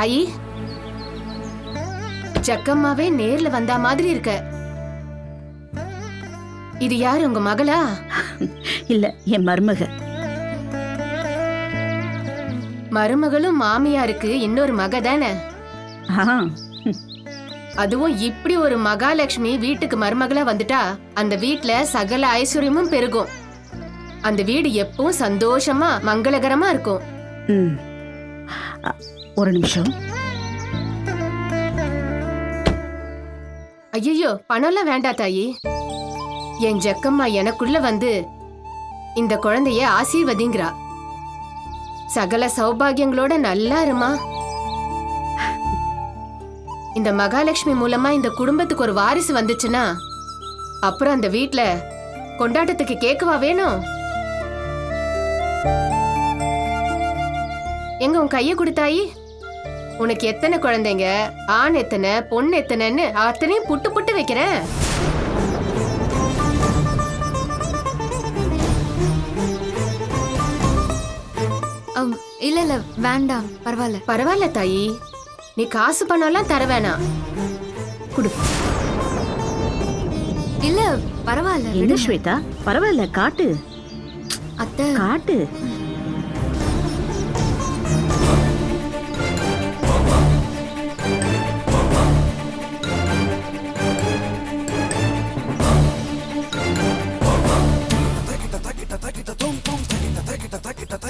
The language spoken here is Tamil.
தாயி. ஜக்கம்மாவே நேர்ல வந்தா மாதிரி இருக்க. இது யார் உங்க மகளா? இல்ல என் மருமக. மருமகளும் மாமியாருக்கு இன்னொரு மக தானே? அதுவும் இப்படி ஒரு மகாலட்சுமி வீட்டுக்கு மருமகளா வந்துட்டா அந்த வீட்ல சகல ஐஸ்வர்யமும் பெருகும். அந்த வீடு எப்பவும் சந்தோஷமா மங்களகரமா இருக்கும். ஒரு நிமிஷம். ஐயோ பணம்லாம் வேண்டாம் தாயி. என் ஜக்கம்மா எனக்குள்ள வந்து இந்த குழந்தைய ஆசீர்வதிங்கிறா. சகல சௌபாகியங்களோட நல்லா இருமா. இந்த மகாலட்சுமி மூலமா இந்த குடும்பத்துக்கு ஒரு வாரிசு வந்துச்சுன்னா அப்புறம் அந்த வீட்ல கொண்டாட்டத்துக்கு கேக்குவா வேணும் எங்க உன் கைய கொடுத்தாயி உனக்கு எத்தனை குழந்தைங்க? ஆண் எத்தனை பொண்ணு எத்தனைன்னு அத்தனையும் புட்டு புட்டு வைக்கிறேன். அம், இல்ல இல்ல வேண்டாம் பரவாயில்ல. பரவாயில்ல தாயி. நீ காசு பணம்லாம் தர வேணாம். குடு. இல்ல பரவாயில்ல என்ன விடுங்க. ஸ்வேதா? பரவாயில்ல காட்டு. அத்தை. காட்டு. たけ叩け。